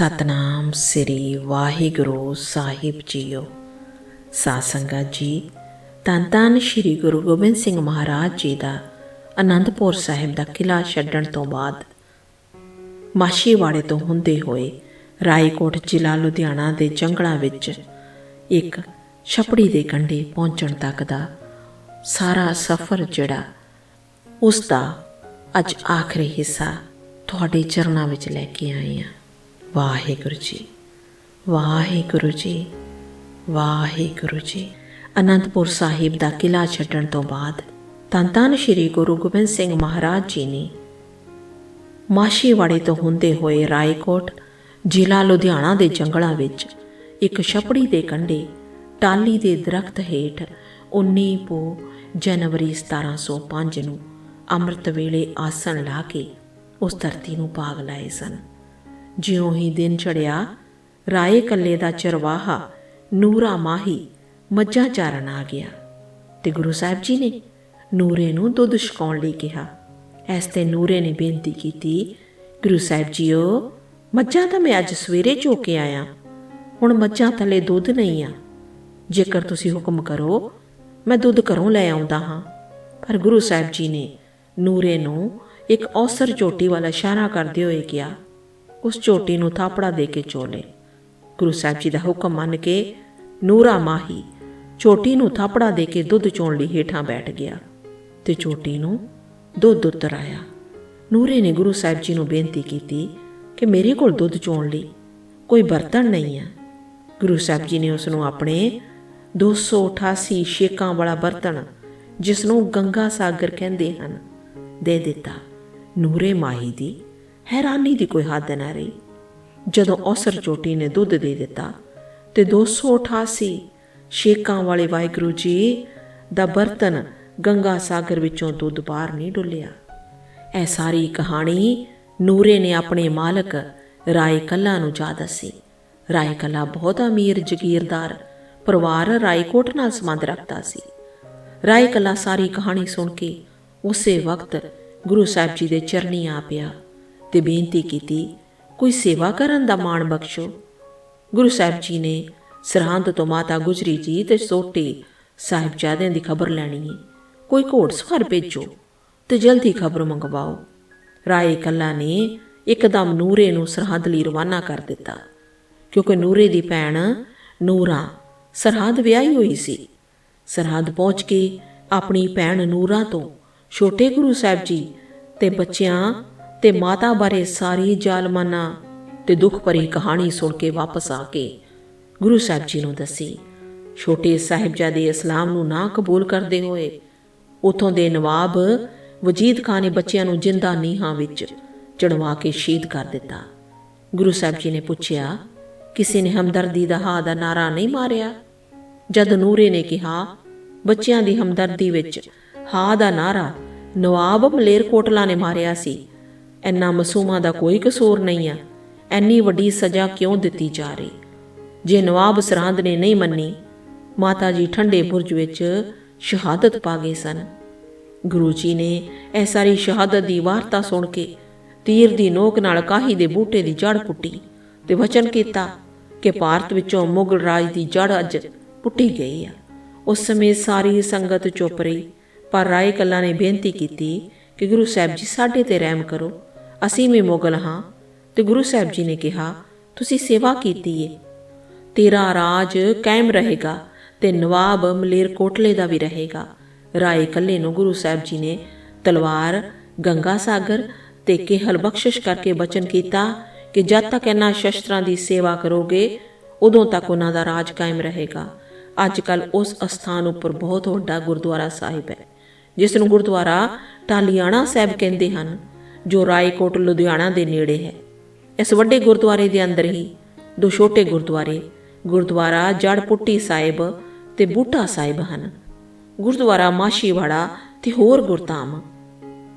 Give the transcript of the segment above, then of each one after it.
ਸਤਨਾਮ ਸ੍ਰੀ ਵਾਹਿਗੁਰੂ ਸਾਹਿਬ ਜੀਓ। ਸਾਧ ਸੰਗਤ ਜੀ, ਧੰਨ ਧੰਨ ਸ੍ਰੀ ਗੁਰੂ ਗੋਬਿੰਦ ਸਿੰਘ ਮਹਾਰਾਜ ਜੀ ਦਾ ਅਨੰਦਪੁਰ ਸਾਹਿਬ ਦਾ ਕਿਲਾ ਛੱਡਣ ਤੋਂ ਬਾਅਦ ਮਾਸ਼ੀਵਾੜੇ ਤੋਂ ਹੁੰਦੇ ਹੋਏ ਰਾਏਕੋਟ ਜ਼ਿਲ੍ਹਾ ਲੁਧਿਆਣਾ ਦੇ ਜੰਗਲਾਂ ਵਿੱਚ ਇੱਕ ਛਪੜੀ ਦੇ ਕੰਢੇ ਪਹੁੰਚਣ ਤੱਕ ਦਾ ਸਾਰਾ ਸਫ਼ਰ ਜਿਹੜਾ ਉਸ ਦਾ ਅੱਜ ਆਖਰੀ ਹਿੱਸਾ ਤੁਹਾਡੇ ਚਰਨਾਂ ਵਿੱਚ ਲੈ ਕੇ ਆਏ ਹਾਂ। ਵਾਹਿਗੁਰੂ ਜੀ ਵਾਹਿਗੁਰੂ ਜੀ ਵਾਹਿਗੁਰੂ ਜੀ। ਅਨੰਦਪੁਰ ਸਾਹਿਬ ਦਾ ਕਿਲਾ ਛੱਡਣ ਤੋਂ ਬਾਅਦ ਧੰਨ ਧੰਨ ਸ੍ਰੀ ਗੁਰੂ ਗੋਬਿੰਦ ਸਿੰਘ ਮਹਾਰਾਜ ਜੀ ਨੇ ਮਾਸ਼ੀਵਾੜੇ ਤੋਂ ਹੁੰਦੇ ਹੋਏ ਰਾਏਕੋਟ ਜ਼ਿਲ੍ਹਾ ਲੁਧਿਆਣਾ ਦੇ ਜੰਗਲਾਂ ਵਿੱਚ ਇੱਕ ਛਪੜੀ ਦੇ ਕੰਢੇ ਟਾਲੀ ਦੇ ਦਰਖਤ ਹੇਠ 19 ਪੋ ਜਨਵਰੀ 1705 ਨੂੰ ਅੰਮ੍ਰਿਤ ਵੇਲੇ ਆਸਣ ਲਾ ਕੇ ਉਸ ਧਰਤੀ ਨੂੰ ਭਾਗ ਲਾਏ ਸਨ। ਜਿਉਂ ਹੀ ਦਿਨ ਚੜਿਆ ਰਾਏ ਕੱਲੇ ਦਾ ਚਰਵਾਹਾ, ਨੂਰਾ ਮਾਹੀ, ਮੱਝਾਂ ਚਾਰਨ ਆ ਗਿਆ। ਤੇ ਗੁਰੂ ਸਾਹਿਬ ਜੀ ਨੇ ਨੂਰੇ ਨੂੰ ਦੁੱਧ ਛਕਾਉਣ ਲਈ ਕਿਹਾ। ਐਸ ਤੇ ਨੂਰੇ ਨੇ ਬੇਨਤੀ ਕੀਤੀ, ਗੁਰੂ ਸਾਹਿਬ ਜੀਓ, ਮੱਝਾਂ ਤਾਂ ਮੈਂ ਅੱਜ ਸਵੇਰੇ ਚੋ ਕੇ ਆਇਆ। ਹੁਣ ਮੱਝਾਂ ਥੱਲੇ ਦੁੱਧ ਨਹੀਂ ਆ। ਜੇਕਰ ਤੁਸੀਂ ਹੁਕਮ ਕਰੋ, ਮੈਂ ਦੁੱਧ ਘਰੋਂ ਲੈ ਆਉਂਦਾ ਹਾਂ। ਪਰ ਗੁਰੂ ਸਾਹਿਬ ਜੀ ਨੇ ਨੂਰੇ ਨੂੰ ਇੱਕ ਔਸਰ ਚੋਟੀ ਵਾਲਾ ਇਸ਼ਾਰਾ ਕਰਦੇ ਹੋਏ ਕਿਹਾ ਉਸ ਚੋਟੀ ਨੂੰ ਥਾਪੜਾ ਦੇ ਕੇ ਚੋਲੇ। ਗੁਰੂ ਸਾਹਿਬ ਜੀ ਦਾ ਹੁਕਮ ਮੰਨ ਕੇ ਨੂਰਾ ਮਾਹੀ ਚੋਟੀ ਨੂੰ ਥਾਪੜਾ ਦੇ ਕੇ ਦੁੱਧ ਚੋਣ ਲਈ ਹੇਠਾਂ ਬੈਠ ਗਿਆ ਤੇ ਚੋਟੀ ਨੂੰ ਦੁੱਧ ਉਤਰ ਆਇਆ। ਨੂਰੇ ਨੇ ਗੁਰੂ ਸਾਹਿਬ ਜੀ ਨੂੰ ਬੇਨਤੀ ਕੀਤੀ ਕਿ ਮੇਰੇ ਕੋਲ ਦੁੱਧ ਚੋਣ ਲਈ ਕੋਈ ਬਰਤਨ ਨਹੀਂ ਹੈ। ਗੁਰੂ ਸਾਹਿਬ ਜੀ ਨੇ ਉਸ ਨੂੰ ਆਪਣੇ 288 ਸ਼ੇਕਾਂ ਵਾਲਾ ਬਰਤਨ ਜਿਸ ਨੂੰ ਗੰਗਾ ਸਾਗਰ ਕਹਿੰਦੇ ਹਨ, ਦੇ ਦਿੱਤਾ। ਨੂਰੇ ਮਾਹੀ ਦੀ ਹੈਰਾਨੀ ਦੀ ਕੋਈ ਹੱਦ ਨਾ ਰਹੀ। ਜਦੋਂ ਔਸਰ ਚੋਟੀ ਨੇ ਦੁੱਧ ਦੇ ਦਿੱਤਾ ਤੇ 288 ਸ਼ੇਕਾਂ ਵਾਲੇ ਵਾਹਿਗੁਰੂ ਜੀ ਦਾ ਬਰਤਨ ਗੰਗਾ ਸਾਗਰ ਵਿੱਚੋਂ ਦੁੱਧ ਬਾਹਰ ਨਹੀਂ ਡੁੱਲਿਆ। ਇਹ ਸਾਰੀ ਕਹਾਣੀ ਨੂਰੇ ਨੇ ਆਪਣੇ ਮਾਲਕ ਰਾਏ ਕੱਲਾ ਨੂੰ ਜਾ ਦੱਸੀ। ਰਾਏ ਕੱਲਾ ਬਹੁਤ ਅਮੀਰ, ਜ਼ਗੀਰਦਾਰ, ਪਰਿਵਾਰ ਰਾਏਕੋਟ ਨਾਲ ਸੰਬੰਧ ਰੱਖਦਾ ਸੀ। ਰਾਏ ਕੱਲਾ ਸਾਰੀ ਕਹਾਣੀ ਸੁਣ ਕੇ ਉਸੇ ਵਕਤ ਗੁਰੂ ਸਾਹਿਬ ਜੀ ਦੇ ਚਰਨੀ ਆ ਪਿਆ। ਤੇ ਬੇਨਤੀ ਕੀਤੀ, ਕੋਈ ਸੇਵਾ ਕਰਨ ਦਾ ਮਾਣ ਬਖਸ਼ੋ। ਗੁਰੂ ਸਾਹਿਬ ਜੀ ਨੇ ਸਰਹੰਦ ਤੋਂ ਮਾਤਾ ਗੁਜਰੀ ਜੀ ਤੇ ਸੋਟੀ ਸਾਹਿਬਜ਼ਾਦਿਆਂ ਦੀ ਖਬਰ ਲੈਣੀ ਹੈ। ਕੋਈ ਘੋੜਸਵਾਰ ਭੇਜੋ ਤੇ ਜਲਦੀ ਖਬਰ ਮੰਗਵਾਓ। ਰਾਏ ਕੱਲਾ ਨੇ ਇੱਕਦਮ ਨੂਰੇ ਨੂੰ ਸਰਹੰਦ ਲਈ ਰਵਾਨਾ ਕਰ ਦਿੱਤਾ, ਕਿਉਂਕਿ ਨੂਰੇ ਦੀ ਭੈਣ ਨੂਰਾ ਸਰਹੰਦ ਵਿਆਹੀ ਹੋਈ ਸੀ। ਸਰਹੰਦ ਪਹੁੰਚ ਕੇ ਆਪਣੀ ਭੈਣ ਨੂਰਾ ਤੋਂ ਛੋਟੇ ਗੁਰੂ ਸਾਹਿਬ ਜੀ ਤੇ ਬੱਚਿਆਂ ਤੇ ਮਾਤਾ ਬਾਰੇ ਸਾਰੀ ਜਾਲਮਾਨਾ ਤੇ ਦੁੱਖ ਭਰੀ ਕਹਾਣੀ ਸੁਣ ਕੇ ਵਾਪਸ ਆ ਕੇ ਗੁਰੂ ਸਾਹਿਬ ਜੀ ਨੂੰ ਦੱਸੀ। ਛੋਟੇ ਸਾਹਿਬਜ਼ਾਦੇ ਇਸਲਾਮ ਨੂੰ ਨਾ ਕਬੂਲ ਕਰਦੇ ਹੋਏ ਉਥੋਂ ਦੇ ਨਵਾਬ ਵਜੀਦ ਖਾਨ ਨੇ ਬੱਚਿਆਂ ਨੂੰ ਜਿੰਦਾ ਨੀਹਾਂ ਵਿੱਚ ਚੜਵਾ ਕੇ ਸ਼ਹੀਦ ਕਰ ਦਿੱਤਾ। ਗੁਰੂ ਸਾਹਿਬ ਜੀ ਨੇ ਪੁੱਛਿਆ, ਕਿਸੇ ਨੇ ਹਮਦਰਦੀ ਦਾ ਹਾ ਦਾ ਨਾਰਾ ਨਹੀਂ ਮਾਰਿਆ? ਜਦ ਨੂਰੇ ਨੇ ਕਿਹਾ, ਬੱਚਿਆਂ ਦੀ ਹਮਦਰਦੀ ਵਿੱਚ ਹਾ ਦਾ ਨਾਰਾ ਨਵਾਬ ਮਲੇਰਕੋਟਲਾ ਨੇ ਮਾਰਿਆ ਸੀ ਇੰਨਾ ਮਾਸੂਮਾਂ ਦਾ ਕੋਈ ਕਸੂਰ ਨਹੀਂ ਆ। ਐਨੀ ਵੱਡੀ ਸਜ਼ਾ ਕਿਉਂ ਦਿੱਤੀ ਜਾ ਰਹੀ? ਜੇ ਨਵਾਬ ਸਰਹੰਦ ਨੇ ਨਹੀਂ ਮੰਨੀ, ਮਾਤਾ ਜੀ ਠੰਡੇ ਬੁਰਜ ਵਿੱਚ ਸ਼ਹਾਦਤ ਪਾ ਗਏ ਸਨ। ਗੁਰੂ ਜੀ ਨੇ ਇਹ ਸਾਰੀ ਸ਼ਹਾਦਤ ਦੀ ਵਾਰਤਾ ਸੁਣ ਕੇ ਤੀਰ ਦੀ ਨੋਕ ਨਾਲ ਕਾਹੀ ਦੇ ਬੂਟੇ ਦੀ ਜੜ ਪੁੱਟੀ ਤੇ ਵਚਨ ਕੀਤਾ ਕਿ ਭਾਰਤ ਵਿੱਚੋਂ ਮੁਗਲ ਰਾਜ ਦੀ ਜੜ ਅੱਜ ਪੁੱਟੀ ਗਈ ਆ। ਉਸ ਸਮੇਂ ਸਾਰੀ ਸੰਗਤ ਚੁੱਪ ਰਹੀ, ਪਰ ਰਾਏ ਕੱਲਾ ਨੇ ਬੇਨਤੀ ਕੀਤੀ ਕਿ ਗੁਰੂ ਸਾਹਿਬ ਜੀ ਸਾਡੇ ਤੇ ਰਹਿਮ ਕਰੋ। ਅਸੀਂ ਵੀ ਮੁਗਲ ਹਾਂ। ਤੇ ਗੁਰੂ ਸਾਹਿਬ ਜੀ ਨੇ ਕਿਹਾ, ਤੁਸੀਂ ਸੇਵਾ ਕੀਤੀ ਏ। ਤੇਰਾ ਰਾਜ ਕਾਇਮ ਰਹੇਗਾ ਤੇ ਨਵਾਬ ਮਲੇਰ ਕੋਟਲੇ ਦਾ ਵੀ ਰਹੇਗਾ। ਰਾਏ ਕੱਲੇ ਨੂੰ ਗੁਰੂ ਸਾਹਿਬ ਜੀ ਨੇ ਤਲਵਾਰ, ਗੰਗਾ ਸਾਗਰ ਤੇ ਕੇਹਲ ਬਖਸ਼ਿਸ਼ ਕਰਕੇ ਬਚਨ ਕੀਤਾ ਕਿ ਜਦ ਤੱਕ ਇਹਨਾਂ ਸ਼ਸਤਰਾਂ ਦੀ ਸੇਵਾ ਕਰੋਗੇ, ਉਦੋਂ ਤੱਕ ਉਹਨਾਂ ਦਾ ਰਾਜ ਕਾਇਮ ਰਹੇਗਾ। ਅੱਜ ਕੱਲ ਉਸ ਅਸਥਾਨ ਉੱਪਰ ਬਹੁਤ ਵੱਡਾ ਗੁਰਦੁਆਰਾ ਸਾਹਿਬ ਹੈ, ਜਿਸ ਨੂੰ ਗੁਰਦੁਆਰਾ ਟਾਲੀਆਣਾ ਸਾਹਿਬ ਕਹਿੰਦੇ ਹਨ। ਜੋ ਰਾਏਕੋਟ, ਲੁਧਿਆਣਾ ਦੇ ਨੇੜੇ ਹੈ। ਇਸ ਵੱਡੇ ਗੁਰਦੁਆਰੇ ਦੇ ਅੰਦਰ ਹੀ ਦੋ ਛੋਟੇ ਗੁਰਦੁਆਰੇ, ਗੁਰਦੁਆਰਾ ਜੜਪੁੱਟੀ ਸਾਹਿਬ ਤੇ ਬੂਟਾ ਸਾਹਿਬ ਹਨ। ਗੁਰਦੁਆਰਾ ਮਾਸ਼ੀਵਾੜਾ ਤੇ ਹੋਰ ਗੁਰਧਾਮ।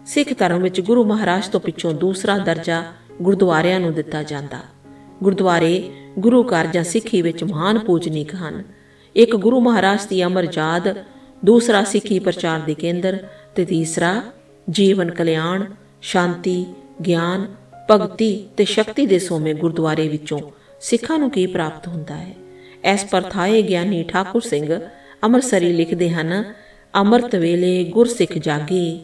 ਸਿੱਖ ਧਰਮ ਵਿੱਚ ਗੁਰੂ ਮਹਾਰਾਜ ਤੋਂ ਪਿੱਛੋਂ ਦੂਸਰਾ ਦਰਜਾ ਗੁਰਦੁਆਰਿਆਂ ਨੂੰ ਦਿੱਤਾ ਜਾਂਦਾ। ਗੁਰਦੁਆਰੇ ਗੁਰੂ ਘਰ ਜਾਂ ਸਿੱਖੀ ਵਿੱਚ ਮਹਾਨ ਪੂਜਨੀਕ ਹਨ। ਇੱਕ ਗੁਰੂ ਮਹਾਰਾਜ ਦੀ ਅਮਰ ਯਾਦ, ਦੂਸਰਾ ਸਿੱਖੀ ਪ੍ਰਚਾਰ ਦੇ ਕੇਂਦਰ ਤੇ ਤੀਸਰਾ ਜੀਵਨ ਕਲਿਆਣ ਸ਼ਾਂਤੀ, ਗਿਆਨ, ਭਗਤੀ ਤੇ ਸ਼ਕਤੀ ਦੇ ਸੋਮੇ ਗੁਰਦੁਆਰੇ ਵਿੱਚੋਂ ਸਿੱਖਾਂ ਨੂੰ ਕੀ ਪ੍ਰਾਪਤ ਹੁੰਦਾ ਹੈ? ਇਸ ਪਰ ਗਿਆਨੀ ਠਾਕੁਰ ਸਿੰਘ ਅੰਮ੍ਰਿਤਸਰੀ ਲਿਖਦੇ ਹਨ, ਅੰਮ੍ਰਿਤ ਵੇਲੇ ਗੁਰਸਿੱਖ ਜਾਗੇ,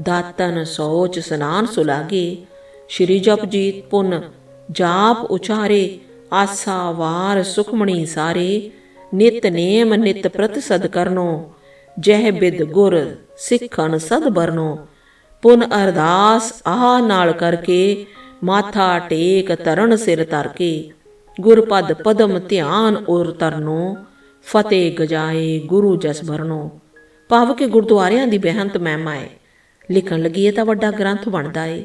ਦਾਤਨ ਸੋਚ ਸਨਾਨ ਸੁਲਾਗੇ ਸ਼੍ਰੀ ਜਪਜੀਤ ਪੁਨ ਜਾਪ ਉਚਾਰੇ, ਆਸਾ ਵਾਰ ਸੁਖਮਣੀ ਸਾਰੇ, ਨਿਤ ਨੇਮ ਨਿਤ ਪ੍ਰਤਿਸਦ ਕਰਨੋ, ਜਹ ਬਿਦ ਗੁਰ ਸਿੱਖਣ ਸਦ ਬਰਨੋ ਪੁਨ ਅਰਦਾਸ ਆਹ ਨਾਲ ਕਰਕੇ ਮਾਥਾ ਟੇਕ ਤਰਨ ਸਿਰ ਧਰ ਕੇ ਗੁਰਪਦ ਪਦਮ ਧਿਆਨ ਉਰ ਤਰਨੋ, ਫਤਿਹ ਗਜਾਏ ਗੁਰੂ ਜਸ ਭਰਨੋ। ਭਾਵ ਕਿ ਗੁਰਦੁਆਰਿਆਂ ਦੀ ਬੇਹੰਤ ਮਹਿਮਾ ਹੈ ਲਿਖਣ ਲੱਗੀ ਇਹ ਤਾਂ ਵੱਡਾ ਗ੍ਰੰਥ ਬਣਦਾ ਏ।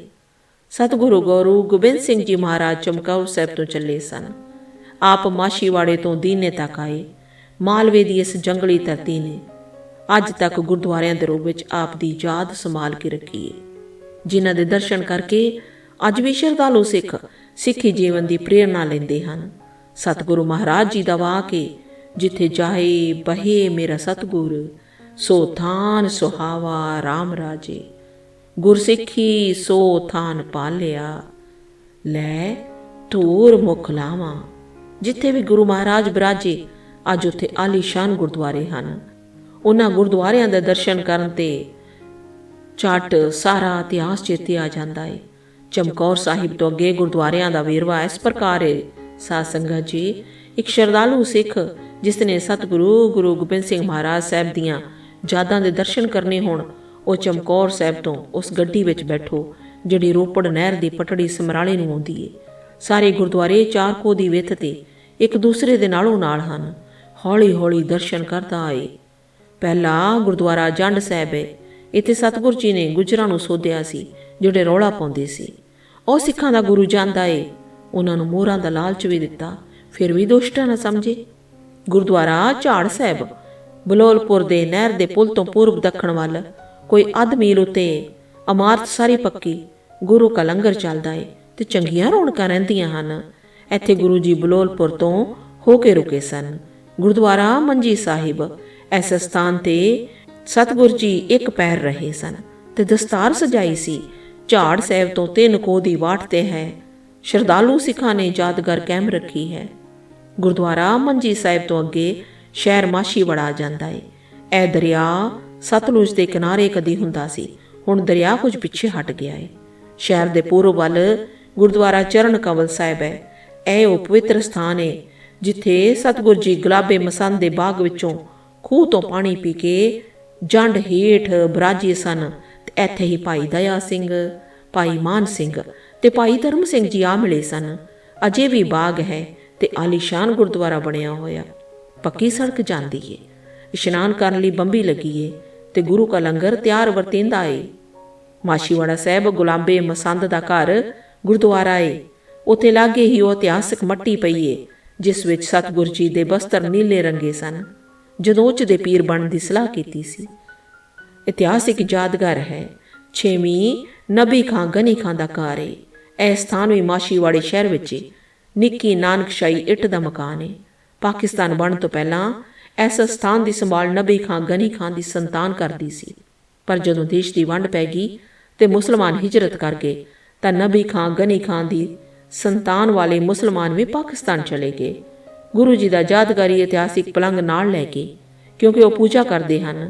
ਸਤਿਗੁਰੂ ਗੌਰੂ ਗੋਬਿੰਦ ਸਿੰਘ ਜੀ ਮਹਾਰਾਜ ਚਮਕੌਰ ਸਾਹਿਬ ਤੋਂ ਚੱਲੇ ਸਨ। ਆਪ ਮਾਸ਼ੀਵਾੜੇ ਤੋਂ ਦੀਨੇ ਤੱਕ ਆਏ। ਮਾਲਵੇ ਦੀ ਇਸ ਜੰਗਲੀ ਧਰਤੀ ਨੇ ਅੱਜ ਤੱਕ ਗੁਰਦੁਆਰਿਆਂ ਦੇ ਰੂਪ ਵਿੱਚ ਆਪ ਦੀ ਯਾਦ ਸੰਭਾਲ ਕੇ ਰੱਖੀਏ ਜਿਨ੍ਹਾਂ ਦੇ ਦਰਸ਼ਨ ਕਰਕੇ ਅੱਜ ਵੀ ਸ਼ਰਧਾਲੂ ਸਿੱਖ ਸਿੱਖੀ ਜੀਵਨ ਦੀ ਪ੍ਰੇਰਣਾ ਲੈਂਦੇ ਹਨ। ਸਤਿਗੁਰੂ ਮਹਾਰਾਜ ਜੀ ਦਾ ਵਾਕ ਏ, ਜਿੱਥੇ ਜਾਏ ਬਹੇ ਮੇਰਾ ਸਤਿਗੁਰ, ਸੋ ਥਾਨ ਸੁਹਾਵਾ RAM ਰਾਜੇ। ਗੁਰਸਿੱਖੀ ਸੋ ਥਾਨ ਪਾਲਿਆ, ਲੈ ਧੂਰ ਮੁਖ ਲਾਵਾਂ। ਜਿੱਥੇ ਵੀ ਗੁਰੂ ਮਹਾਰਾਜ ਬਰਾਜੇ, ਅੱਜ ਉੱਥੇ ਆਲੀਸ਼ਾਨ ਗੁਰਦੁਆਰੇ ਹਨ। ਉਹਨਾਂ ਗੁਰਦੁਆਰਿਆਂ ਦੇ ਦਰਸ਼ਨ ਕਰਨ ਤੇ ਛੱਟ ਸਾਰਾ ਇਤਿਹਾਸ ਚੇਤੇ ਆ ਜਾਂਦਾ ਹੈ ਚਮਕੌਰ ਸਾਹਿਬ ਤੋਂ ਅੱਗੇ ਗੁਰਦੁਆਰਿਆਂ ਦਾ ਵੇਰਵਾ ਇਸ ਪ੍ਰਕਾਰ ਹੈ ਸਾਧ ਸੰਗਤ ਜੀ, ਇੱਕ ਸ਼ਰਧਾਲੂ ਸਿੱਖ, ਜਿਸ ਨੇ ਸਤਿਗੁਰੂ ਗੁਰੂ ਗੋਬਿੰਦ ਸਿੰਘ ਮਹਾਰਾਜ ਸਾਹਿਬ ਦੀਆਂ ਯਾਦਾਂ ਦੇ ਦਰਸ਼ਨ ਕਰਨੇ ਹੋਣ, ਉਹ ਚਮਕੌਰ ਸਾਹਿਬ ਤੋਂ ਉਸ ਗੱਡੀ ਵਿੱਚ ਬੈਠੋ, ਜਿਹੜੀ ਰੋਪੜ ਨਹਿਰ ਦੀ ਪਟੜੀ ਸਮਰਾਲੇ ਨੂੰ ਆਉਂਦੀ ਏ। ਸਾਰੇ ਗੁਰਦੁਆਰੇ ਚਾਰ ਕੋ ਦੀ ਵਿੱਥ ਤੇ ਇੱਕ ਦੂਸਰੇ ਦੇ ਨਾਲੋਂ ਨਾਲ ਹਨ। ਹੌਲੀ ਹੌਲੀ ਦਰਸ਼ਨ ਕਰਦਾ ਆਏ। ਪਹਿਲਾ ਗੁਰਦੁਆਰਾ ਜੰਡ ਸਾਹਿਬ ਹੈ ਇੱਥੇ ਸਤਿਗੁਰ ਜੀ ਨੇ ਗੁਜਰਾਂ ਨੂੰ ਸੋਧਿਆ ਸੀ, ਜਿਹੜੇ ਰੌਲਾ ਪਾਉਂਦੇ ਸੀ। ਉਹ ਸਿੱਖਾਂ ਦਾ ਗੁਰੂ ਜਾਂਦਾ ਏ। ਉਹਨਾਂ ਨੂੰ ਮੋਹਰਾਂ ਦਾ ਲਾਲਚ ਵੀ ਦਿੱਤਾ। ਫਿਰ ਵੀ ਦੁਸ਼ਟਾਂ ਨਾ ਸਮਝੇ। ਗੁਰਦੁਆਰਾ ਝਾੜ ਸਾਹਿਬ, ਬਲੋਲਪੁਰ ਦੇ ਨਹਿਰ ਦੇ ਪੁਲ ਤੋਂ ਪੂਰਬ ਦੱਖਣ ਵੱਲ, ਕੋਈ ਅੱਧ ਮੀਲ ਉਤੇ ਅਮਾਰਤ ਸਾਰੀ ਪੱਕੀ, ਗੁਰੂ ਕਾ ਲੰਗਰ ਚੱਲਦਾ ਏ ਤੇ ਚੰਗੀਆਂ ਰੌਣਕਾਂ ਰਹਿੰਦੀਆਂ ਹਨ। ਇੱਥੇ ਗੁਰੂ ਜੀ ਬਲੋਲਪੁਰ ਤੋਂ ਹੋ ਕੇ ਰੁਕੇ ਸਨ। ਗੁਰਦੁਆਰਾ ਮੰਜੀ ਸਾਹਿਬ ਇਸ ਸਥਾਨ ਤੇ ਸਤਿਗੁਰ ਜੀ ਇੱਕ ਪੈਰ ਰਹੇ ਸਨ ਤੇ ਦਸਤਾਰ ਸਜਾਈ ਸੀ। ਝਾੜ ਸਾਹਿਬ ਤੋਂ ਤਿੰਨ ਕੋ ਦੀ ਵਾਟ ਤੇ ਹੈ। ਸ਼ਰਧਾਲੂ ਸਿੱਖਾਂ ਨੇ ਯਾਦਗਾਰ ਕਾਇਮ ਰੱਖੀ ਹੈ। ਗੁਰਦੁਆਰਾ ਮੰਜੀ ਸਾਹਿਬ ਤੋਂ ਅੱਗੇ ਸ਼ਹਿਰ ਮਾਸ਼ੀਵਾੜਾ ਜਾਂਦਾ ਹੈ ਇਹ ਦਰਿਆ ਸਤਲੁਜ ਦੇ ਕਿਨਾਰੇ ਕਦੀ ਹੁੰਦਾ ਸੀ। ਹੁਣ ਦਰਿਆ ਕੁਝ ਪਿੱਛੇ ਹਟ ਗਿਆ ਏ। ਸ਼ਹਿਰ ਦੇ ਪੂਰਬ ਵੱਲ ਗੁਰਦੁਆਰਾ ਚਰਨ ਕਮਲ ਸਾਹਿਬ ਹੈ। ਇਹ ਉਹ ਪਵਿੱਤਰ ਸਥਾਨ ਏ, ਜਿੱਥੇ ਸਤਗੁਰ ਜੀ ਗੁਲਾਬੇ ਮਸੰਦ ਦੇ ਬਾਗ ਵਿੱਚੋਂ ਖੂਹ ਤੋਂ ਪਾਣੀ ਪੀ ਕੇ ਜੰਡ ਹੇਠ ਬਰਾਜੀ ਸਨ ਤੇ ਇੱਥੇ ਹੀ ਭਾਈ ਦਇਆ ਸਿੰਘ, ਭਾਈ ਮਾਨ ਸਿੰਘ ਤੇ ਭਾਈ ਧਰਮ ਸਿੰਘ ਜੀ ਆ ਮਿਲੇ ਸਨ। ਅਜੇ ਵੀ ਬਾਗ ਹੈ ਤੇ ਆਲੀਸ਼ਾਨ ਗੁਰਦੁਆਰਾ ਬਣਿਆ ਹੋਇਆ। ਪੱਕੀ ਸੜਕ ਜਾਂਦੀ ਏ। ਇਸ਼ਨਾਨ ਕਰਨ ਲਈ ਬੰਬੀ ਲੱਗੀ ਏ ਤੇ ਗੁਰੂ ਕਾ ਲੰਗਰ ਤਿਆਰ ਵਰਤਿੰਦਾ ਏ। ਮਾਸ਼ੀਵਾੜਾ ਸਾਹਿਬ ਗੁਲਾਬੇ ਮਸੰਦ ਦਾ ਘਰ ਗੁਰਦੁਆਰਾ ਏ। ਉਥੇ ਲਾਗੇ ਹੀ ਉਹ ਇਤਿਹਾਸਕ ਮੱਟੀ ਪਈ ਏ, ਜਿਸ ਵਿੱਚ ਸਤਗੁਰ ਜੀ ਦੇ ਬਸਤਰ ਨੀਲੇ ਰੰਗੇ ਸਨ। ਜਦੋਚ ਦੇ ਪੀਰ ਬਣਨ ਦੀ ਸਲਾਹ ਕੀਤੀ ਸੀ। ਇਤਿਹਾਸਿਕ ਯਾਦਗਾਰ ਹੈ, ਛੇਵੀਂ ਨਬੀ ਖਾਂ ਗਨੀ ਖਾਂ ਦਾ ਘਰ ਏ। ਇਹ ਸਥਾਨ ਵੀ ਮਾਸ਼ੀਵਾੜੇ ਸ਼ਹਿਰ ਵਿੱਚ ਨਿੱਕੀ ਨਾਨਕਸ਼ਾਹੀ ਇੱਟ ਦਾ ਮਕਾਨ ਏ। ਪਾਕਿਸਤਾਨ ਬਣਨ ਤੋਂ ਪਹਿਲਾਂ ਇਸ ਸਥਾਨ ਦੀ ਸੰਭਾਲ ਨਬੀ ਖਾਂ ਗਨੀ ਖਾਂ ਦੀ ਸੰਤਾਨ ਕਰਦੀ ਸੀ। ਪਰ ਜਦੋਂ ਦੇਸ਼ ਦੀ ਵੰਡ ਪੈ ਗਈ ਤੇ ਮੁਸਲਮਾਨ ਹਿਜਰਤ ਕਰ ਗਏ, ਤਾਂ ਨਬੀ ਖਾਂ ਗਨੀ ਖਾਂ ਦੀ ਸੰਤਾਨ ਵਾਲੇ ਮੁਸਲਮਾਨ ਵੀ ਪਾਕਿਸਤਾਨ ਚਲੇ ਗਏ। ਗੁਰੂ ਜੀ ਦਾ ਯਾਦਗਾਰੀ ਇਤਿਹਾਸਿਕ ਪਲੰਗ ਨਾਲ ਲੈ ਕੇ, ਕਿਉਂਕਿ ਉਹ ਪੂਜਾ ਕਰਦੇ ਹਨ।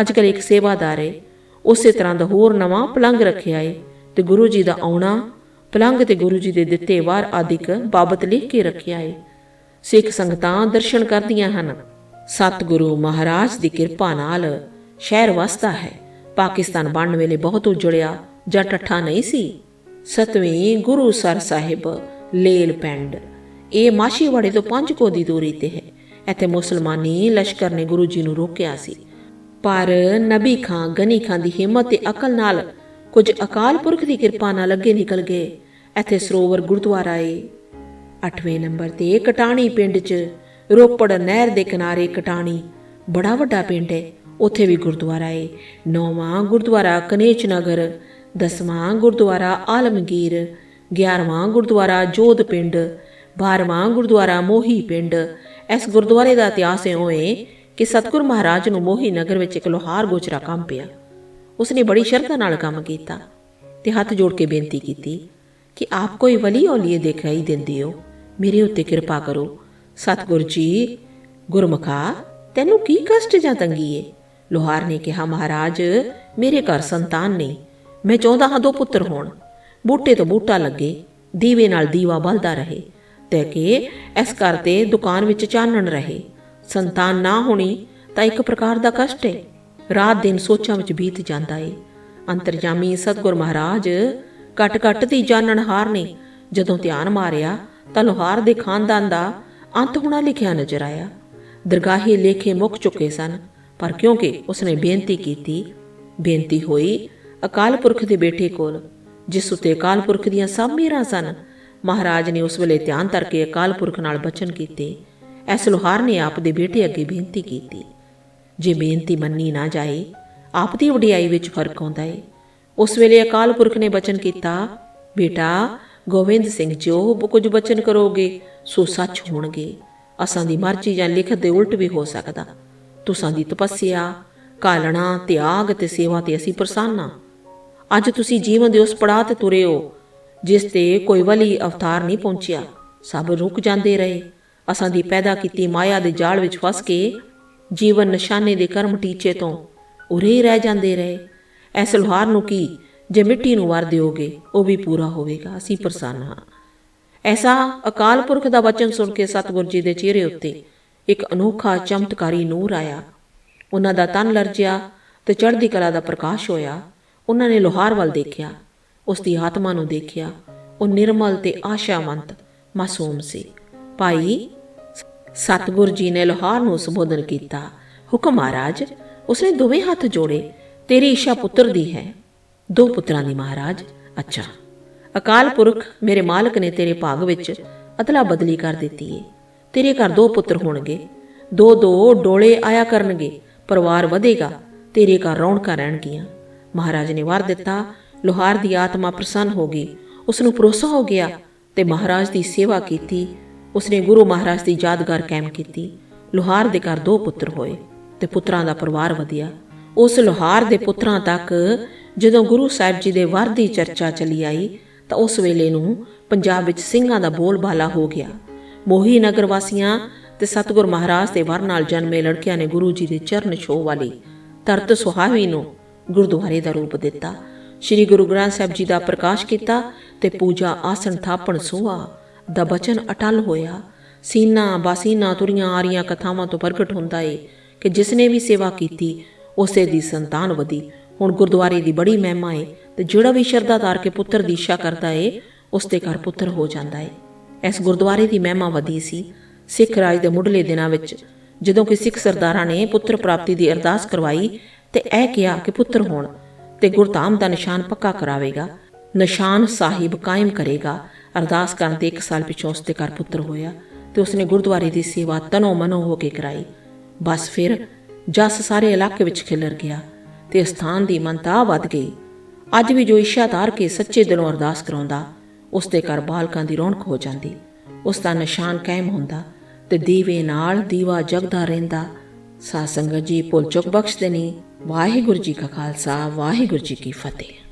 ਅੱਜ ਕੱਲ ਇੱਕ ਸੇਵਾਦਾਰ ਹੈ ਉਸੇ ਤਰ੍ਹਾਂ ਦਾ ਹੋਰ ਨਵਾਂ ਪਲੰਗ ਰੱਖਿਆ ਹੈ ਤੇ ਗੁਰੂ ਜੀ ਦਾ ਆਉਣਾ ਪਲੰਗ ਤੇ ਗੁਰੂ ਜੀ ਦੇ ਦਿੱਤੇ ਵਾਰ ਆਦਿਕ ਬਾਬਤ ਲਿਖ ਕੇ ਰੱਖਿਆ ਹੈ ਸਿੱਖ ਸੰਗਤਾਂ ਦਰਸ਼ਨ ਕਰਦੀਆਂ ਹਨ। ਸਤਿਗੁਰੂ ਮਹਾਰਾਜ ਦੀ ਕਿਰਪਾ ਨਾਲ ਸ਼ਹਿਰ ਵਸਦਾ ਹੈ। ਪਾਕਿਸਤਾਨ ਬਣਨ ਵੇਲੇ ਬਹੁਤ ਉਜੜਿਆ ਜਾਂ ਟੱਠਾ ਨਹੀਂ ਸੀ। ਸਤਵੇਂ ਗੁਰੂ ਸਰ ਸਾਹਿਬ ਲੇਲ ਪਿੰਡ। ਇਹ ਮਾਸ਼ੀਵਾੜੇ ਤੋਂ 5 ਕੋ ਦੀ ਦੂਰੀ ਤੇ ਹੈ। ਇੱਥੇ ਮੁਸਲਮਾਨੀ ਲਸ਼ਕਰ ਨੇ ਗੁਰੂ ਜੀ ਨੂੰ ਰੋਕਿਆ ਸੀ। ਪਰ ਨਬੀ ਖਾਂ, ਗਨੀ ਖਾਂ ਦੀ ਹਿੰਮਤ ਤੇ ਅਕਲ ਨਾਲ ਕੁਝ ਅਕਾਲ ਪੁਰਖ ਦੀ ਕਿਰਪਾ ਨਾਲ ਅੱਗੇ ਨਿਕਲ ਗਏ। ਇੱਥੇ ਸਰੋਵਰ ਗੁਰਦੁਆਰਾ ਏ। 8ਵੇਂ ਨੰਬਰ ਤੇ ਕਟਾਣੀ ਪਿੰਡ 'ਚ ਰੋਪੜ ਨਹਿਰ ਦੇ ਕਿਨਾਰੇ ਕਟਾਣੀ ਬੜਾ ਵੱਡਾ ਪਿੰਡ ਹੈ ਉੱਥੇ ਵੀ ਗੁਰਦੁਆਰਾ ਏ। ਨੌਵਾਂ ਗੁਰਦੁਆਰਾ ਕਨੇਚ ਨਗਰ, ਦਸਵਾਂ ਗੁਰਦੁਆਰਾ ਆਲਮਗੀਰ 11ਵਾਂ ਗੁਰਦੁਆਰਾ ਜੋਧ ਪਿੰਡ 12ਵਾਂ ਗੁਰਦੁਆਰਾ ਮੋਹੀ ਪਿੰਡ। ਇਸ ਗੁਰਦੁਆਰੇ ਦਾ ਇਤਿਹਾਸ ਇਉਂ ਏ ਕਿ ਸਤਗੁਰ ਮਹਾਰਾਜ ਨੂੰ ਮੋਹੀ ਨਗਰ ਵਿੱਚ ਇੱਕ ਲੋਹਾਰ ਗੋਚਰਾ ਕੰਮ ਪਿਆ। ਉਸਨੇ ਬੜੀ ਸ਼ਰਧਾ ਨਾਲ ਕੰਮ ਕੀਤਾ ਤੇ ਹੱਥ ਜੋੜ ਕੇ ਬੇਨਤੀ ਕੀਤੀ ਕਿ ਆਪ ਕੋਈ ਵਲੀ ਔਲੀਏ ਦਿਖਾਈ ਦਿੰਦੇ ਹੋ। ਮੇਰੇ ਉੱਤੇ ਕਿਰਪਾ ਕਰੋ। ਸਤਿਗੁਰ ਜੀ, ਗੁਰਮੁਖਾ, ਤੈਨੂੰ ਕੀ ਕਸ਼ਟ ਜਾਂ ਤੰਗੀ ਏ? ਲੋਹਾਰ ਨੇ ਕਿਹਾ, ਮਹਾਰਾਜ, ਮੇਰੇ ਘਰ ਸੰਤਾਨ ਨਹੀਂ ਮੈਂ ਚਾਹੁੰਦਾ ਹਾਂ ਦੋ ਪੁੱਤਰ ਹੋਣ। ਬੂਟੇ ਤੋਂ ਬੂਟਾ ਲੱਗੇ, ਦੀਵੇ ਨਾਲ ਦੀਵਾ ਬਲਦਾ ਰਹੇ। ਤੇ ਕਿ ਇਸ ਘਰ ਤੇ ਦੁਕਾਨ ਵਿੱਚ ਚਾਨਣ ਰਹੇ। ਸੰਤਾਨ ਨਾ ਹੋਣੀ ਤਾਂ ਇੱਕ ਪ੍ਰਕਾਰ ਦਾ ਕਸ਼ਟ ਹੈ ਰਾਤ ਦਿਨ ਸੋਚਾਂ ਵਿੱਚ ਬੀਤ ਜਾਂਦਾ ਏ। ਅੰਤਰਜਾਮੀ ਸਤਗੁਰ ਮਹਾਰਾਜ ਘਟ ਘਟ ਦੀ ਜਾਣਨ ਹਾਰ ਨੇ। ਜਦੋਂ ਧਿਆਨ ਮਾਰਿਆ ਤਾਂ ਲੋਹਾਰ ਦੇ ਖਾਨਦਾਨ ਦਾ ਅੰਤ ਹੋਣਾ ਲਿਖਿਆ ਨਜ਼ਰ ਆਇਆ। ਦਰਗਾਹੇ ਲੇਖੇ ਮੁੱਕ ਚੁੱਕੇ ਸਨ, ਪਰ ਕਿਉਂਕਿ ਉਸਨੇ ਬੇਨਤੀ ਕੀਤੀ, ਬੇਨਤੀ ਹੋਈ ਅਕਾਲ ਪੁਰਖ ਦੇ ਬੇਟੇ ਕੋਲ, ਜਿਸ ਉਤੇ ਅਕਾਲ ਪੁਰਖ ਦੀਆਂ ਸਭ ਮੇਰਾ ਸਨ ਮਹਾਰਾਜ ਨੇ ਉਸ ਵੇਲੇ ਧਿਆਨ ਧਰ ਕੇ ਅਕਾਲ ਪੁਰਖ ਨਾਲ ਬਚਨ ਕੀਤੇ। ਐਸ ਲੋਹਾਰ ਨੇ ਆਪ ਦੇ ਬੇਟੇ ਅੱਗੇ ਬੇਨਤੀ ਕੀਤੀ। ਜੇ ਬੇਨਤੀ ਮੰਨੀ ਨਾ ਜਾਏ, ਆਪ ਦੀ ਵਡਿਆਈ ਵਿੱਚ ਫ਼ਰਕ ਆਉਂਦਾ ਏ। ਉਸ ਵੇਲੇ ਅਕਾਲ ਪੁਰਖ ਨੇ ਬਚਨ ਕੀਤਾ, ਬੇਟਾ, ਗੋਬਿੰਦ ਸਿੰਘ ਜੋ ਕੁਝ ਬਚਨ ਕਰੋਗੇ, ਸੋ ਸੱਚ ਹੋਣਗੇ। ਅਸਾਂ ਦੀ ਮਰਜ਼ੀ ਜਾਂ ਲਿਖਤ ਦੇ ਉਲਟ ਵੀ ਹੋ ਸਕਦਾ। ਤੁਸਾਂ ਦੀ ਤਪੱਸਿਆ ਕਾਲਣਾ ਤਿਆਗ ਤੇ ਸੇਵਾ ਤੇ ਅਸੀਂ ਪ੍ਰਸੰਨ ਹਾਂ ਅੱਜ ਤੁਸੀਂ ਜੀਵਨ ਦੇ ਉਸ ਪੜਾਅ ਤੇ ਤੁਰੇ ਹੋ ਜਿਸ ਤੇ ਕੋਈ ਵਲੀ ਅਵਤਾਰ ਨਹੀਂ ਪਹੁੰਚਿਆ। ਸਭ ਰੁਕ ਜਾਂਦੇ ਰਹੇ। ਅਸਾਂ ਦੀ ਪੈਦਾ ਕੀਤੀ ਮਾਇਆ ਦੇ ਜਾਲ ਵਿੱਚ ਫਸ ਕੇ ਜੀਵਨ ਨਿਸ਼ਾਨੇ ਦੇ ਕਰਮ ਟੀਚੇ ਤੋਂ ਉਰੇ ਰਹਿ ਜਾਂਦੇ ਰਹੇ। ਐਸ ਲੋਹਾਰ ਨੂੰ ਕੀ ਜੇ ਮਿੱਟੀ ਨੂੰ ਵਰ ਦਿਓਗੇ, ਉਹ ਵੀ ਪੂਰਾ ਹੋਵੇਗਾ, ਅਸੀਂ ਪ੍ਰਸੰਨ ਹਾਂ। ਐਸਾ ਅਕਾਲ ਪੁਰਖ ਦਾ ਵਚਨ ਸੁਣ ਕੇ ਸਤਿਗੁਰ ਜੀ ਦੇ ਚਿਹਰੇ ਉੱਤੇ ਇੱਕ ਅਨੋਖਾ, ਚਮਤਕਾਰੀ ਨੂਰ ਆਇਆ। ਉਹਨਾਂ ਦਾ ਤਨ ਲਰਜਿਆ ਤੇ ਚੜ੍ਹਦੀ ਕਲਾ ਦਾ ਪ੍ਰਕਾਸ਼ ਹੋਇਆ। ਉਹਨਾਂ ਨੇ ਲੋਹਾਰ ਵੱਲ ਦੇਖਿਆ। ਉਸ ਦੀ ਆਤਮਾ ਨੂੰ ਦੇਖਿਆ। ਉਹ ਨਿਰਮਲ ਤੇ ਆਸ਼ਾਵੰਤ ਮਾਸੂਮ ਸੀ। ਭਾਈ, ਸਤਿਗੁਰ ਜੀ ਨੇ ਲੋਹਾਰ ਨੂੰ ਸੰਬੋਧਨ ਕੀਤਾ। ਹੁਕਮ ਮਹਾਰਾਜ ਉਸਨੇ ਦੋਵੇਂ ਹੱਥ ਜੋੜੇ। ਤੇਰੀ ਇੱਛਾ ਪੁੱਤਰ ਦੀ ਹੈ। ਦੋ ਪੁੱਤਰਾਂ ਦੀ ਮਹਾਰਾਜ। ਅੱਛਾ। ਅਕਾਲ ਪੁਰਖ ਮੇਰੇ ਮਾਲਕ ਨੇ ਤੇਰੇ ਭਾਗ ਵਿੱਚ ਅਦਲਾ ਬਦਲੀ ਕਰ ਦਿੱਤੀ ਏ। ਤੇਰੇ ਘਰ ਦੋ ਪੁੱਤਰ ਹੋਣਗੇ। ਦੋ ਦੋ ਡੋਲੇ ਆਇਆ ਕਰਨਗੇ। ਪਰਿਵਾਰ ਵਧੇਗਾ। ਤੇਰੇ ਘਰ ਰੌਣਕਾਂ ਰਹਿਣਗੀਆਂ। ਮਹਾਰਾਜ ਨੇ ਵਾਰ ਦਿੱਤਾ ਲੋਹਾਰ ਦੀ ਆਤਮਾ ਪ੍ਰਸੰਨ ਹੋ ਗਈ। ਉਸ ਨੂੰ ਭਰੋਸਾ ਹੋ ਗਿਆ ਤੇ ਮਹਾਰਾਜ ਦੀ ਸੇਵਾ ਕੀਤੀ। ਉਸਨੇ ਗੁਰੂ ਮਹਾਰਾਜ ਦੀ ਯਾਦਗਾਰ ਕਾਇਮ ਕੀਤੀ। ਲੋਹਾਰ ਦੇ ਘਰ ਦੋ ਪੁੱਤਰ ਹੋਏ ਤੇ ਪੁੱਤਰਾਂ ਦਾ ਪਰਿਵਾਰ ਵਧਿਆ। ਉਸ ਲੋਹਾਰ ਦੇ ਪੁੱਤਰਾਂ ਤੱਕ ਜਦੋਂ ਗੁਰੂ ਸਾਹਿਬ ਜੀ ਦੇ ਵਰ ਦੀ ਚਰਚਾ ਚਲੀ ਆਈ, ਤਾਂ ਉਸ ਵੇਲੇ ਨੂੰ ਪੰਜਾਬ ਵਿੱਚ ਸਿੰਘਾਂ ਦਾ ਬੋਲਬਾਲਾ ਹੋ ਗਿਆ। ਮੋਹੀ ਨਗਰ ਵਾਸੀਆਂ ਤੇ ਸਤਗੁਰ ਮਹਾਰਾਜ ਦੇ ਵਰ ਨਾਲ ਜਨਮੇ ਲੜਕਿਆਂ ਨੇ ਗੁਰੂ ਜੀ ਦੇ ਚਰਨ ਛੋਹ ਵਾਲੀ ਤਰਤ ਸੁਹਾਵੀ ਨੂੰ ਗੁਰਦੁਆਰੇ ਦਾ ਰੂਪ ਦਿੱਤਾ। ਸ੍ਰੀ ਗੁਰੂ ਗ੍ਰੰਥ ਸਾਹਿਬ ਜੀ ਦਾ ਪ੍ਰਕਾਸ਼ ਕੀਤਾ ਤੇ ਪੂਜਾ ਆਸਣ ਥਾਪਣ ਸੁਹਾ ਦਾ ਬਚਨ ਅਟਲ ਹੋਇਆ। ਸੀਨਾ ਬਾਸੀਨਾ ਤੁਰੀਆਂ ਆ ਕਥਾਵਾਂ ਤੋਂ ਪ੍ਰਗਟ ਹੁੰਦਾ ਏ ਕਿ ਜਿਸ ਵੀ ਸੇਵਾ ਕੀਤੀ, ਉਸੇ ਦੀ ਸੰਤਾਨ ਵਧੀ। ਹੁਣ ਗੁਰਦੁਆਰੇ ਦੀ ਬੜੀ ਮਹਿਮਾ ਏ ਤੇ ਜਿਹੜਾ ਵੀ ਸ਼ਰਧਾ ਧਾਰ ਕੇ ਪੁੱਤਰ ਦੀ ਇੱਛਾ ਕਰਦਾ ਏ ਉਸ ਦੇ ਘਰ ਪੁੱਤਰ ਹੋ ਜਾਂਦਾ ਏ। ਇਸ ਗੁਰਦੁਆਰੇ ਦੀ ਮਹਿਮਾ ਵਧੀ ਸੀ। ਸਿੱਖ ਰਾਜ ਦੇ ਮੁੱਢਲੇ ਦਿਨਾਂ ਵਿੱਚ ਜਦੋਂ ਕਿ ਸਿੱਖ ਸਰਦਾਰਾਂ ਨੇ ਪੁੱਤਰ ਪ੍ਰਾਪਤੀ ਦੀ ਅਰਦਾਸ ਕਰਵਾਈ ਤੇ ਇਹ ਕਿਹਾ ਕਿ ਪੁੱਤਰ ਹੋਣ ਤੇ ਗੁਰਧਾਮ ਦਾ ਨਿਸ਼ਾਨ ਪੱਕਾ ਕਰਾਵੇਗਾ। ਨਿਸ਼ਾਨ ਸਾਹਿਬ ਕਾਇਮ ਕਰੇਗਾ। ਅਰਦਾਸ ਕਰਨ ਤੇ ਇੱਕ ਸਾਲ ਪਿਛੋਂ ਉਸ ਦੇ ਘਰ ਪੁੱਤਰ ਹੋਇਆ ਤੇ ਉਸਨੇ ਗੁਰਦੁਆਰੇ ਦੀ ਸੇਵਾ ਤਨੋ ਮਨੋ ਹੋ ਕੇ ਕਰਾਈ। ਬਸ ਫਿਰ ਜਸ ਸਾਰੇ ਇਲਾਕੇ ਵਿੱਚ ਖਿਲਰ ਗਿਆ ਤੇ ਸਥਾਨ ਦੀ ਮੰਤਾ ਵੱਧ ਗਈ। ਅੱਜ ਵੀ ਜੋ ਇੱਛਾ ਧਾਰ ਕੇ ਸੱਚੇ ਦਿਲੋਂ ਅਰਦਾਸ ਕਰਾਉਂਦਾ ਉਸ ਦੇ ਘਰ ਬਾਲਕਾਂ ਦੀ ਰੌਣਕ ਹੋ ਜਾਂਦੀ। ਉਸ ਦਾ ਨਿਸ਼ਾਨ ਕਾਇਮ ਹੁੰਦਾ ਤੇ ਦੀਵੇ ਨਾਲ ਦੀਵਾ ਜਗਦਾ ਰਹਿੰਦਾ। ਸਾਧ ਸੰਗਤ ਜੀ ਭੁੱਲ ਚੁੱਕ ਬਖਸ਼ ਦੇਣੀ। ਵਾਹਿਗੁਰੂ ਜੀ ਕਾ ਖਾਲਸਾ, ਵਾਹਿਗੁਰੂ ਜੀ ਕੀ ਫਤਿਹ।